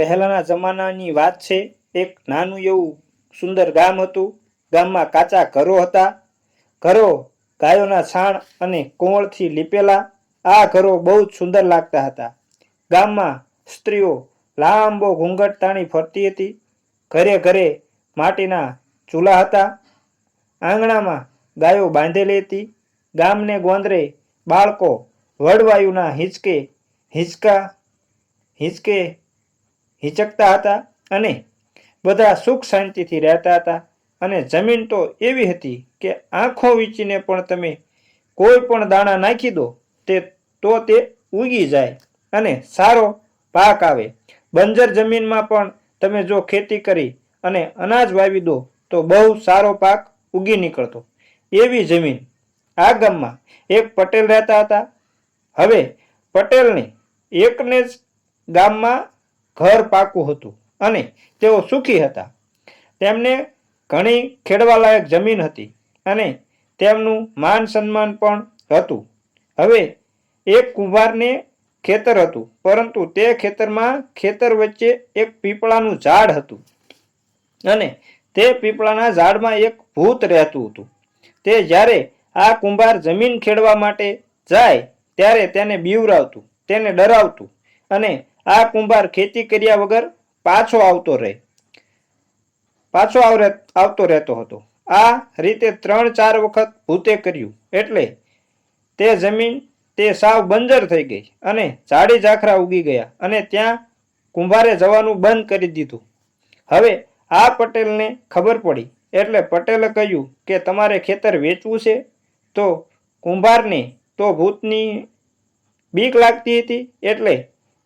પહેલાંના જમાનાની વાત છે, એક નાનું એવું સુંદર ગામ હતું. ગામમાં કાચા ઘરો હતા. ઘરો ગાયોના છાણ અને કોવળથી લીપેલા. આ ઘરો બહુ જ સુંદર લાગતા હતા. ગામમાં સ્ત્રીઓ લાંબો ઘૂંઘટ તાણી ફરતી હતી. ઘરે ઘરે માટીના ચૂલા હતા. આંગણામાં ગાયો બાંધેલી હતી. ગામને ગોંદરે બાળકો વડવાયુના હિંચકે હિંચકા, હિંચકે હિંચકતા હતા અને બધા સુખ શાંતિથી રહેતા હતા. અને જમીન તો એવી હતી કે આંખો વીંચીને પણ તમે કોઈ પણ દાણા નાખી દો તે તો તે ઉગી જાય અને સારો પાક આવે. બંજર જમીનમાં પણ તમે જો ખેતી કરી અને અનાજ વાવી દો તો બહુ સારો પાક ઉગી નીકળતો. એવી જમીન આ ગામમાં એક પટેલ રહેતા હતા. હવે પટેલને એકને જ ગામમાં ઘર પાકું હતું અને તેઓ સુખી હતા. તેમને ઘણી ખેડવાલાયક જમીન હતી અને તેમનું માન સન્માન પણ હતું. હવે એક કુંભારને ખેતર હતું, પરંતુ તે ખેતરમાં ખેતર વચ્ચે એક પીપળાનું ઝાડ હતું અને તે પીપળાના ઝાડમાં એક ભૂત રહેતું હતું. તે જ્યારે આ કુંભાર જમીન ખેડવા માટે જાય, ત્યારે તેને બીવરાવતું, તેને ડરાવતું અને આ કુંભાર ખેતી કર્યા વગર પાછો આવતો રહે. પાછો આવતો રહેતો હતો. આ રીતે ત્રણ ચાર વખત ભૂતે કર્યું. એટલે તે જમીન, તે સાવ બંજર થઈ ગઈ અને ઝાડી ઝાખરા ઉગી ગયા અને ત્યાં કુંભારે જવાનું બંધ કરી દીધું. હવે આ પટેલને ખબર પડી. એટલે પટેલે કહ્યું કે, તમારે ખેતર વેચવું છે? તો કુંભારને તો ભૂતની બીક લાગતી હતી. એટલે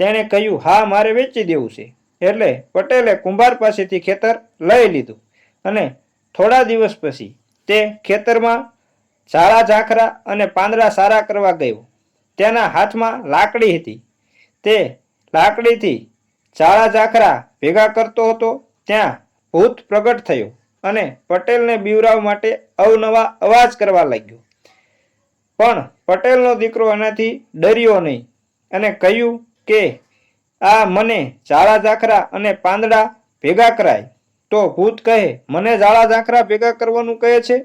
તેણે કહ્યું, હા, મારે વેચી દેવું છે. એટલે પટેલે કુંભાર પાસેથી ખેતર લઈ લીધું અને થોડા દિવસ પછી તે ખેતરમાં ઝાડા ઝાખરા અને પાંદડા સારા કરવા ગયો. તેના હાથમાં લાકડી હતી. તે લાકડીથી ઝાડા ઝાખરા ભેગા કરતો હતો. ત્યાં ભૂત પ્રગટ થયો અને પટેલને બીવરાવ માટે અવનવા અવાજ કરવા લાગ્યો. પણ પટેલનો દીકરો એનાથી ડર્યો નહીં અને કહ્યું કે આ મને ઝાડા ઝાખરા અને પાંદડા ભેગા કરાય, તો ભૂત કહે, મને ઝાડા ઝાખરા ભેગા કરવાનું કહે છે?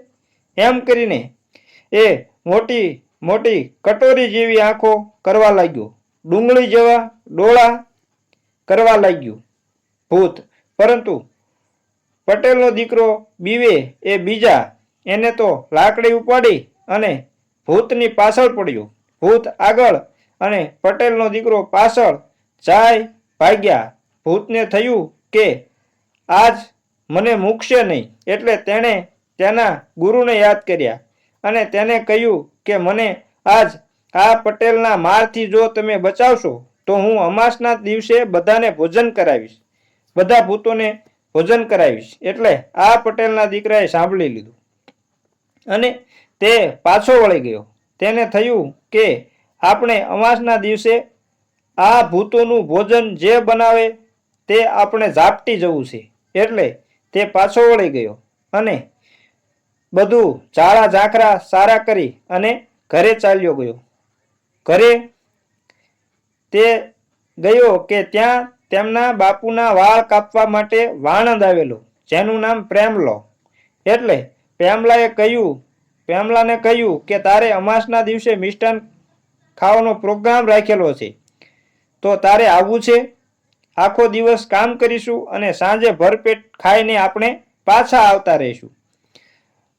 એમ કરીને એ મોટી મોટી કટોરી જેવી આંખો કરવા લાગ્યો. ડુંગળી જેવા ડોળા કરવા લાગ્યું. ભૂત, પરંતુ પટેલનો દીકરો બીવે એ બીજા, એને તો લાકડી ઉપાડી અને ભૂતની પાછળ પડ્યો. ભૂત આગળ અને પટેલનો દીકરો પાછળ જાય ભાગ્યા. ભૂતને થયું કે આજ મને મૂકશે નહીં. એટલે તેણે તેના ગુરુને યાદ કર્યા અને તેને કહ્યું કે મને આજ આ પટેલના મારથી જો તમે બચાવશો, તો હું અમાસના દિવસે બધાને ભોજન કરાવીશ. બધા ભૂતોને ભોજન કરાવીશ. એટલે આ પટેલના દીકરાએ સાંભળી લીધું. અને તે પાછો વળી ગયો. તેને થયું કે આપણે અમાસના દિવસે આ ભૂતોનું ભોજન જે બનાવે તે આપણે ઝાપટી જવું છે. એટલે તે પાછો વળી ગયો અને બધું ઝાડા ઝાંખરા સારા કરી અને ઘરે ચાલ્યો ગયો. ઘરે તે ગયો કે ત્યાં તેમના બાપુના વાળ કાપવા માટે વાણંદ આવેલો, જેનું નામ પ્રેમલો. એટલે પ્રેમલાએ કહ્યું, પ્રેમલાને કહ્યું કે તારે અમાસના દિવસે મિષ્ટાન ખાવાનો પ્રોગ્રામ રાખેલો છે. તો તારે આવવું છે. આખો દિવસ કામ કરીશું અને સાંજે ભરપેટ ખાઈને આપણે પાછા આવતા રહીશું.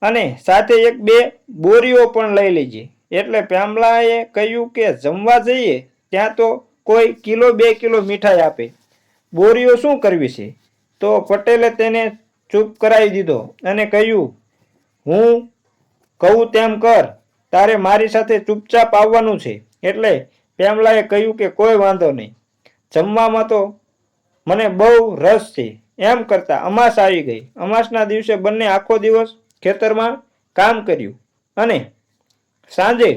અને સાથે એક બે બોરીઓ પણ લઈ લેજે. એટલે પ્યામલાએ કહ્યું કે જમવા જઈએ, ત્યાં તો કોઈ કિલો બે કિલો મીઠાઈ આપે. બોરીઓ શું કરવી છે? તો પટેલે તેને ચૂપ કરાવી દીધો અને કહ્યું, હું કહું તેમ કર, તારે મારી સાથે ચૂપચાપ આવવાનું છે. એટલે પેમલાએ કહ્યું કે કોઈ વાંધો નહીં. જમવામાં તો મને બહુ રસ છે. એમ કરતાં અમાસ આવી ગઈ. અમાસના દિવસે બંને આખો દિવસ ખેતરમાં કામ કર્યું અને સાંજે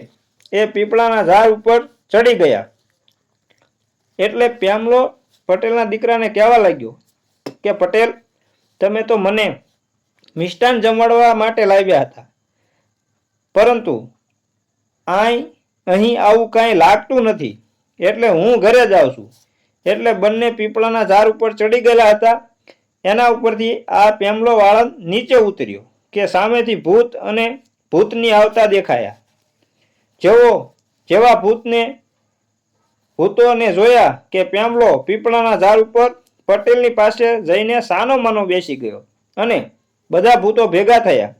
એ પીપળાના ઝાડ ઉપર ચડી ગયા. એટલે પ્યામલો પટેલના દીકરાને કહેવા લાગ્યો કે, પટેલ, તમે તો મને મિષ્ટાન જમાડવા માટે લાવ્યા હતા. પરંતુ આય અહીં આવું કાંઈ લાગતું નથી. એટલે હું ઘરે જ આવું છું. એટલે બંને પીપળાના ઝાડ ઉપર ચડી ગયેલા હતા. એના ઉપરથી આ પેમલો વાળંદ નીચે ઉતર્યો કે સામેથી ભૂત અને ભૂતની આવતા દેખાયા. જેવો, જેવા ભૂતને, ભૂતોને જોયા કે પેમલો પીપળાના ઝાડ ઉપર પટેલની પાસે જઈને સાનો માનો બેસી ગયો અને બધા ભૂતો ભેગા થયા.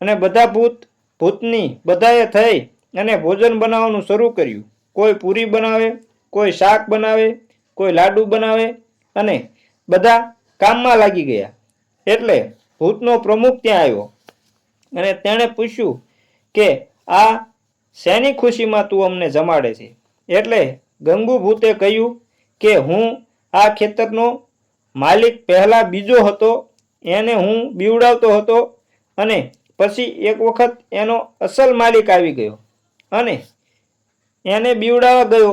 અને બધા ભૂત, ભૂતની બધાએ થઈ અને ભોજન બનાવવાનું શરૂ કર્યું. કોઈ પૂરી બનાવે, કોઈ શાક બનાવે, કોઈ લાડુ બનાવે અને બધા કામમાં લાગી ગયા. એટલે ભૂતનો પ્રમુખ ત્યાં આવ્યો અને તેણે પૂછ્યું કે આ શેની ખુશીમાં તું અમને જમાડે છે? એટલે ગંગુ ભૂતે કહ્યું કે હું આ ખેતરનો માલિક પહેલાં બીજો હતો, એને હું બીવડાવતો હતો અને પછી એક વખત એનો અસલ માલિક આવી ગયો. અને એને બીવડાવા ગયો.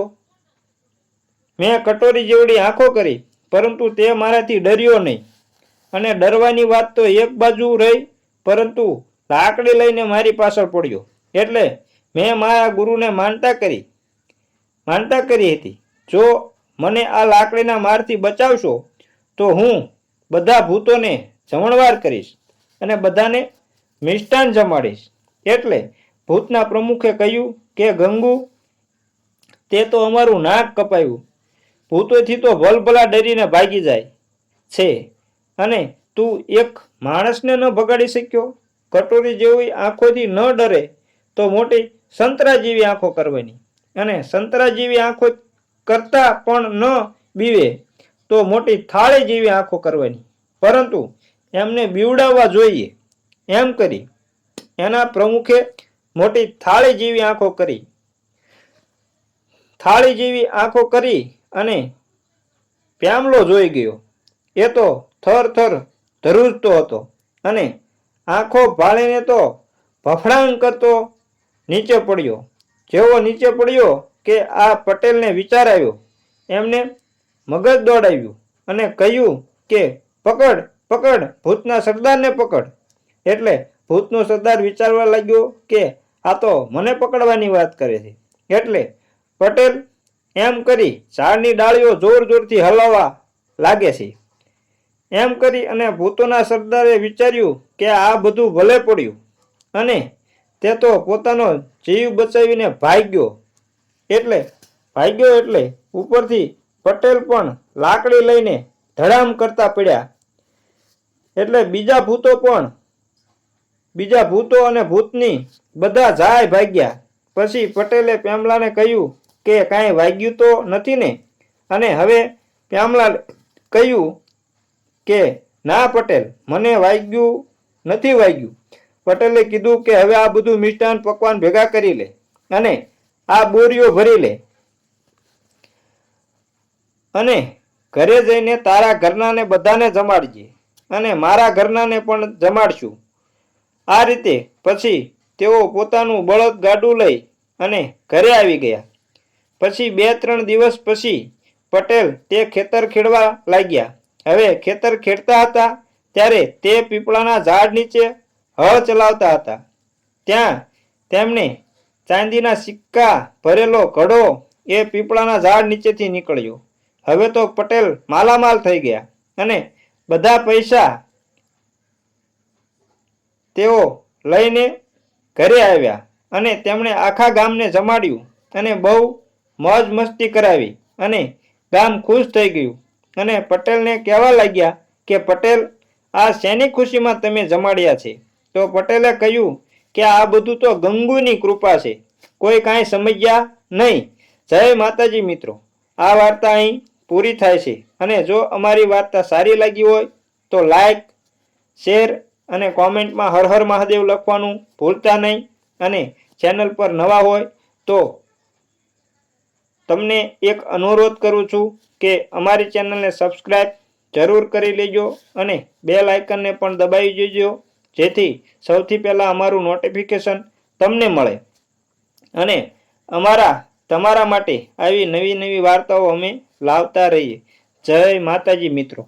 મેં કટોરી જેવડી આંખો કરી, પરંતુ તે મારાથી ડર્યો નહીં. અને ડરવાની વાત તો એક બાજુ રહી, પરંતુ લાકડી લઈને મારી પાછળ પડ્યો. એટલે મેં મારા ગુરુને માનતા કરી. માનતા કરી હતી, જો મને આ લાકડીના મારથી બચાવશો, તો હું બધા ભૂતોને જમણવાર કરીશ અને બધાને મિષ્ટાન જમાડીશ. એટલે ભૂતના પ્રમુખે કહ્યું કે, ગંગુ, તે તો અમારું નાક કપાયું. ભૂતોથી તો ભલભલા ડરીને ભાગી જાય છે. અને તું એક માણસને ન ભગાડી શક્યો? કટોરી જેવી આંખોથી ન ડરે તો મોટી સંતરા જેવી આંખો કરવાની. અને સંતરા જેવી આંખો કરતા પણ ન બીવે તો મોટી થાળી જેવી આંખો કરવાની. પરંતુ એમને બીવડાવવા જોઈએ. એમ કરી. એના પ્રમુખે મોટી થાળી જેવી આંખો કરી. થાળી જેવી આંખો કરી અને પ્યામલો જોઈ ગયો. એ તો થર થર ધરૂજતો હતો અને આંખો ભાળીને તો ભફડાંગ કરતો નીચે પડ્યો. જેવો નીચે પડ્યો કે આ પટેલને વિચાર આવ્યો એમને મગજ દોડાવ્યું અને કહ્યું કે, પકડ પકડ, ભૂતના સરદારને પકડ. એટલે ભૂતનો સરદાર વિચારવા લાગ્યો કે આ તો મને પકડવાની વાત કરે છે. એટલે પટેલ એમ કરી ઝાડની ડાળીઓ જોર જોરથી હલાવવા લાગે છે. એમ કરી અને ભૂતોના સરદારે વિચાર્યું કે આ બધું ભલે પડ્યું અને તે તો પોતાનો જીવ બચાવીને ભાગ્યો. એટલે ભાગ્યો એટલે ઉપરથી પટેલ પણ લાકડી લઈને ધડામ કરતા પડ્યા. એટલે બીજા ભૂતો પણ બીજા ભૂતો અને ભૂતની બધા જાય ભાગ્યા. પછી પટેલે પ્યામલાને કહ્યું કે કાંઈ વાગ્યું તો નથી ને? અને હવે પ્યામલા કહ્યું કે, ના પટેલ, મને વાગ્યું નથી વાગ્યું. પટેલે કીધું કે, હવે આ બધું મિષ્ટાન પકવાન ભેગા કરી લે અને આ બોરીઓ ભરી લે. અને ઘરે જઈને તારા ઘરનાને બધાને જમાડજે અને મારા ઘરનાને પણ જમાડશું. આ રીતે પછી તેઓ પોતાનું બળદ ગાડું લઈ અને ઘરે આવી ગયા. પછી બે ત્રણ દિવસ પછી પટેલ તે ખેતર ખેડવા લાગ્યા. હવે ખેતર ખેડતા હતા ત્યારે તે પીપળાના ઝાડ નીચે હળ ચલાવતા હતા. ત્યાં તેમણે ચાંદીના સિક્કા, ભરેલો ઘડો એ પીપળાના ઝાડ નીચેથી નીકળ્યો. હવે તો પટેલ માલામાલ થઈ ગયા અને બધા પૈસા તેઓ લઈને ઘરે આવ્યા અને તેમણે આખા ગામને જમાડ્યું અને બહુ મોજ મસ્તી કરાવી અને ગામ ખુશ થઈ ગયું. અને પટેલને કહેવા લાગ્યા કે, પટેલ, આ શેની ખુશીમાં તમે જમાડ્યા છે? તો પટેલે કહ્યું કે, આ બધું તો ગંગુની કૃપા છે. કોઈ કાંઈ સમજ્યા નહીં. જય માતાજી મિત્રો, આ વાર્તા અહીં પૂરી થાય છે. અને જો અમારી વાર્તા સારી લાગી હોય તો લાઈક, શેર અને કોમેન્ટમાં હર હર મહાદેવ લખવાનું ભૂલતા નહીં. અને ચેનલ પર નવા હોય તો તમને એક અનુરોધ કરું છું કે અમારી ચેનલને સબસ્ક્રાઈબ જરૂર કરી લેજો અને બે લાઇકનને પણ દબાવી દેજો, જેથી સૌથી પહેલાં અમારું નોટિફિકેશન તમને મળે. અને અમારા, તમારા માટે આવી નવી નવી વાર્તાઓ અમે લાવતા રહીએ. જય માતાજી મિત્રો.